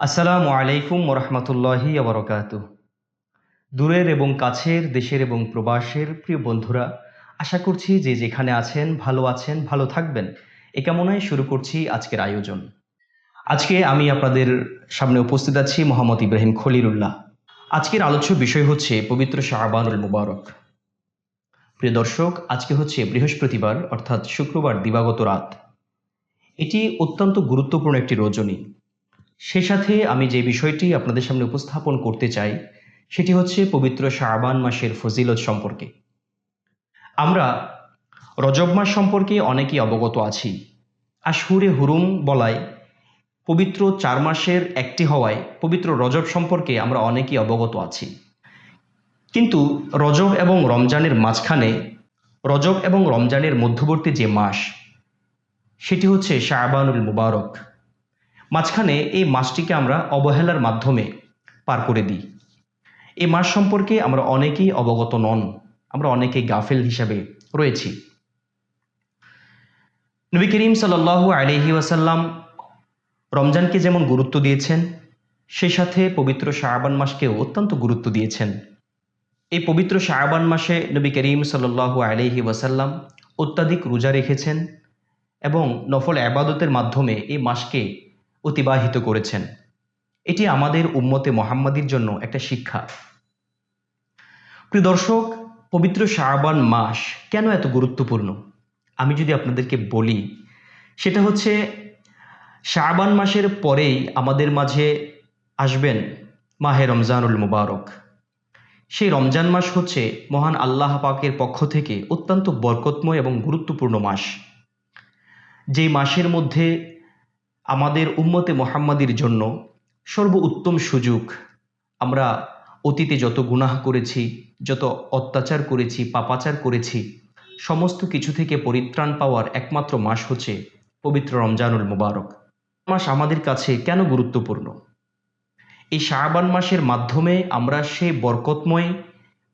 আসসালামু আলাইকুম ওরহমতুল্লাহি আবরকাত দূরের এবং কাছের, দেশের এবং প্রবাসের প্রিয় বন্ধুরা, আশা করছি যে যেখানে আছেন, ভালো আছেন, ভালো থাকবেন। এ কামনায় শুরু করছি আজকের আয়োজন। আজকে আমি আপনাদের সামনে উপস্থিত আছি মোহাম্মদ ইব্রাহিম খলিলুল্লাহ। আজকের আলোচ্য বিষয় হচ্ছে পবিত্র শাহবানুল মুবারক। প্রিয় দর্শক, আজকে হচ্ছে বৃহস্পতিবার, অর্থাৎ শুক্রবার দিবাগত রাত। এটি অত্যন্ত গুরুত্বপূর্ণ একটি রজনী। সেই সাথে আমি যে বিষয়টি আপনাদের সামনে উপস্থাপন করতে চাই, সেটি হচ্ছে পবিত্র শাহবান মাসের ফজিলত সম্পর্কে। আমরা রজব মাস সম্পর্কে অনেকেই অবগত আছি। আশহুরে হুরুম বলায় পবিত্র চার মাসের একটি হওয়ায় পবিত্র রজব সম্পর্কে আমরা অনেকেই অবগত আছি। কিন্তু রজব এবং রমজানের মাঝখানে রজব এবং রমজানের মধ্যবর্তী যে মাস, সেটি হচ্ছে শাহবানুল মুবারক। মাঝখানে এই মাসটিকে আমরা অবহেলার মাধ্যমে পার করে দিই। এই মাস সম্পর্কে আমরা অনেকেই অবগত নন, আমরা অনেকেই গাফেল হিসাবে রয়েছি। নবী করিম সাল্লাহ আলহি ওয়াসাল্লাম রমজানকে যেমন গুরুত্ব দিয়েছেন, সেই সাথে পবিত্র শাহবান মাসকেও অত্যন্ত গুরুত্ব দিয়েছেন। এই পবিত্র শাহবান মাসে নবী করিম সাল্লাহ আলহি ওয়াসাল্লাম অত্যাধিক রোজা রেখেছেন এবং নফল আবাদতের মাধ্যমে এই মাসকে অতিবাহিত করেছেন। এটি আমাদের উম্মতে মোহাম্মদীর জন্য একটা শিক্ষা। প্রিয় দর্শক, পবিত্র শাহবান মাস কেন এত গুরুত্বপূর্ণ? আমি যদি আপনাদেরকে বলি, সেটা হচ্ছে শাহবান মাসের পরেই আমাদের মাঝে আসবেন মাহে রমজানুল মুবারক। সেই রমজান মাস হচ্ছে মহান আল্লাহ পাকের পক্ষ থেকে অত্যন্ত বরকতময় এবং গুরুত্বপূর্ণ মাস। যেই মাসের মধ্যে আমাদের উম্মতে মোহাম্মদীর জন্য সর্ব উত্তম সুযোগ। আমরা অতীতে যত গুনাহ করেছি, যত অত্যাচার করেছি, পাপাচার করেছি, সমস্ত কিছু থেকে পরিত্রাণ পাওয়ার একমাত্র মাস হচ্ছে পবিত্র রমজানুল মুবারক। মাস আমাদের কাছে কেন গুরুত্বপূর্ণ? এই শাহবান মাসের মাধ্যমে আমরা সেই বরকতময়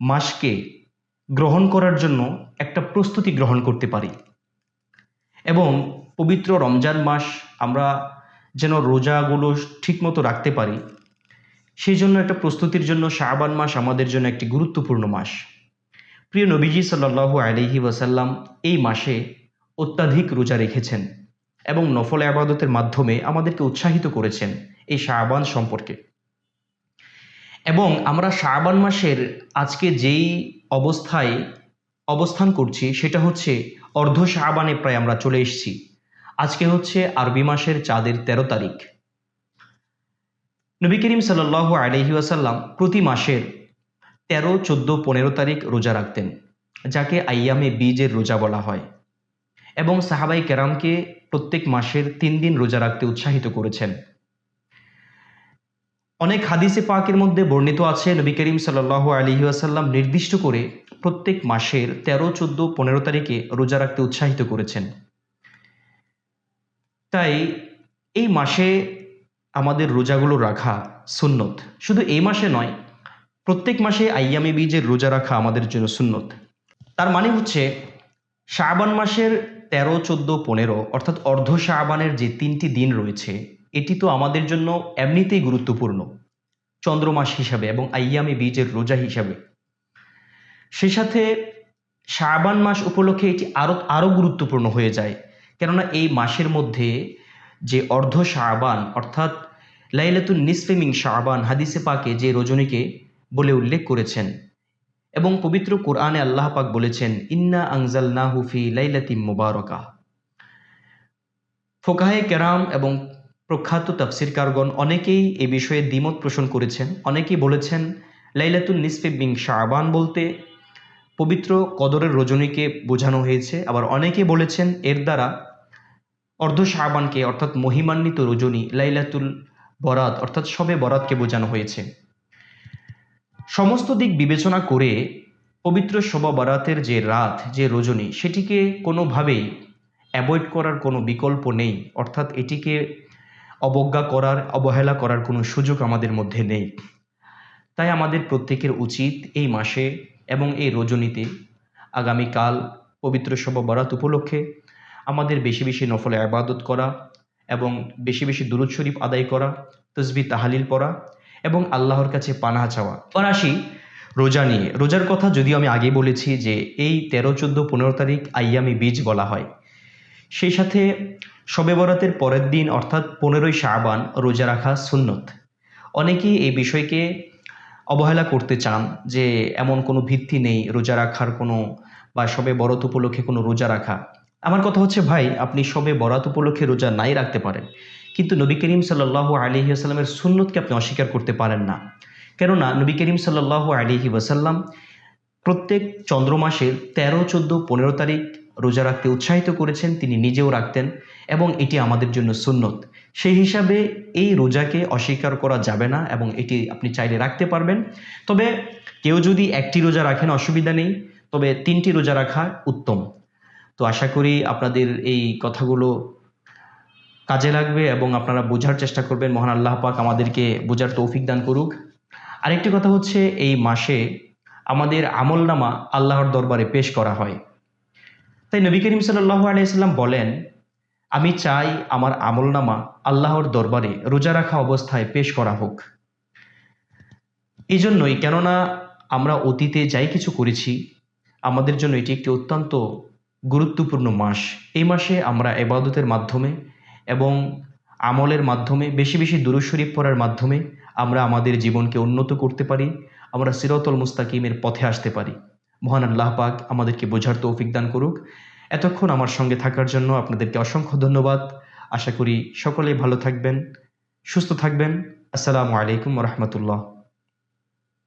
মাসকে গ্রহণ করার জন্য একটা প্রস্তুতি গ্রহণ করতে পারি। এবং পবিত্র রমজান মাস আমরা যেন রোজাগুলো ঠিকমতো রাখতে পারি। সেই জন্য একটা প্রস্তুতির জন্য শাহবান মাস আমাদের জন্য একটি গুরুত্বপূর্ণ মাস। প্রিয় নবীজি সাল্লাহু আলহি ওয়াসাল্লাম এই মাসে অত্যাধিক রোজা রেখেছেন এবং নফল আবাদতের মাধ্যমে আমাদেরকে উৎসাহিত করেছেন এই শাহবান সম্পর্কে। এবং আমরা শাহবান মাসের আজকে যেই অবস্থায় অবস্থান করছি সেটা হচ্ছে অর্ধ শাহবানে প্রায় আমরা চলে এসেছি। আজকে হচ্ছে আরবি মাসের চাঁদের ১৩ তারিখ। নবী করিম সাল্লাহ আলহি আসাল্লাম প্রতি মাসের তেরো, চোদ্দ, পনেরো তারিখ রোজা রাখতেন, যাকে আইয়ামে বীজের রোজা বলা হয় এবং সাহাবাই কেরামকে প্রত্যেক মাসের তিন দিন রোজা রাখতে উৎসাহিত করেছেন। অনেক হাদিসে পাকের মধ্যে বর্ণিত আছে, নবী করিম সাল্লাহ আলহি আসাল্লাম নির্দিষ্ট করে প্রত্যেক মাসের তেরো, চোদ্দ, পনেরো তারিখে রোজা রাখতে উৎসাহিত করেছেন। তাই এই মাসে আমাদের রোজাগুলো রাখা সুন্নত। শুধু এই মাসে নয়, প্রত্যেক মাসে আইয়ামে বীজের রোজা রাখা আমাদের জন্য সুন্নত। তার মানে হচ্ছে শাহবান মাসের তেরো, চোদ্দ, পনেরো, অর্থাৎ অর্ধ শাহবানের যে তিনটি দিন রয়েছে, এটি তো আমাদের জন্য এমনিতেই গুরুত্বপূর্ণ চন্দ্রমাস হিসাবে এবং আইয়ামে বীজের রোজা হিসাবে। সেই সাথে শাহবান মাস উপলক্ষে এটি আরও আরও গুরুত্বপূর্ণ হয়ে যায়। কেননা এই মাসের মধ্যে যে অর্ধ শাহবান অর্থাৎ লাইলাতুল নিসফেমিং শাহবান হাদিসে পাকে যে রজনীকে বলে উল্লেখ করেছেন এবং পবিত্র কোরআনে আল্লাহ পাক বলেছেন, ইন্না আংজাল না হুফি লাইলাতিম মুবারকা। ফোকাহে কেরাম এবং প্রখ্যাত তাফসিরকারগণ অনেকেই এ বিষয়ে দ্বিমত পোষণ করেছেন। অনেকেই বলেছেন লাইলাতুল নিসফে বিং শাহবান বলতে পবিত্র কদরের রজনীকে বোঝানো হয়েছে। আবার অনেকে বলেছেন, এর দ্বারা অর্ধ শাহবানকে, অর্থাৎ মহিমান্বিত রজনী, লাইলাতুল বরাত, অর্থাৎ সবে বরাতকে বোঝানো হয়েছে। সমস্ত দিক বিবেচনা করে পবিত্র শোভা বরাতের যে রাত, যে রজনী, সেটিকে কোনোভাবেই অ্যাভয়েড করার কোনো বিকল্প নেই, অর্থাৎ এটিকে অবজ্ঞা করার, অবহেলা করার কোনো সুযোগ আমাদের মধ্যে নেই। তাই আমাদের প্রত্যেকের উচিত এই মাসে এবং এই রজনীতে আগামীকাল পবিত্র শোভা বরাত উপলক্ষে আমাদের বেশি বেশি নফলে আবাদত করা এবং বেশি বেশি দুরুদ শরীফ আদায় করা তসবি তাহালিল পড়া এবং আল্লাহর কাছে পানাহা চাওয়া। এবার আসি রোজা নিয়ে। রোজার কথা যদিও আমি আগে বলেছি যে এই তেরো, চোদ্দ, পনেরো তারিখ আইয়ামি বীজ বলা হয়। সেই সাথে শবে বরাতের পরের দিন অর্থাৎ পনেরোই শাবান রোজা রাখা সুন্নত। অনেকেই এই বিষয়কে অবহেলা করতে চান যে এমন কোনো ভিত্তি নেই রোজা রাখার কোনো বা সবে বরাত উপলক্ষে কোনো রোজা রাখা। আমার কথা হচ্ছে, ভাই, আপনি সবে বরাত উপলক্ষে রোজা নাই রাখতে পারেন। কিন্তু নবী করিম সাল্লাহ আলহি আসাল্লামের সুন্নতকে আপনি অস্বীকার করতে পারেন না। কেননা, নবী করিম সাল্লাহ আলহি ওয়াসাল্লাম প্রত্যেক চন্দ্র মাসের তেরো, চোদ্দ, পনেরো তারিখ রোজা রাখতে উৎসাহিত করেছেন, তিনি নিজেও রাখতেন এবং এটি আমাদের জন্য সুন্নত। সেই হিসাবে এই রোজাকে অস্বীকার করা যাবে না এবং এটি আপনি চাইলে রাখতে পারবেন। তবে কেউ যদি একটি রোজা রাখেন, অসুবিধা নেই। তবে তিনটি রোজা রাখা উত্তম। তো আশা করি আপনাদের এই কথাগুলো কাজে লাগবে এবং আপনারা বোঝার চেষ্টা করবেন। মহান আল্লাহ পাক আমাদেরকে বোঝার তৌফিক দান করুক। আরেকটি কথা হচ্ছে, এই মাসে আমাদের আমলনামা আল্লাহর দরবারে পেশ করা হয়। তাই নবী করিম সাল্লাহ আলাইসাল্লাম বলেন, আমি চাই আমার আমলনামা আল্লাহর দরবারে রোজা রাখা অবস্থায় পেশ করা হোক। এই জন্যই কেননা আমরা অতীতে যাই কিছু করেছি, আমাদের জন্য এটি একটি অত্যন্ত গুরুত্বপূর্ণ মাস। এই মাসে আমরা এবাদতের মাধ্যমে এবং আমলের মাধ্যমে, বেশি বেশি দুরুদ শরীফ পড়ার মাধ্যমে আমরা আমাদের জীবনকে উন্নত করতে পারি, আমরা সিরতল মুস্তাকিমের পথে আসতে পারি। মহান আল্লাহ পাক আমাদেরকে বোঝার তৌফিক দান করুক। এতক্ষণ আমার সঙ্গে থাকার জন্য আপনাদেরকে অসংখ্য ধন্যবাদ। আশা করি সকলে ভালো থাকবেন, সুস্থ থাকবেন। আসসালামু আলাইকুম রহমতুল্লাহ।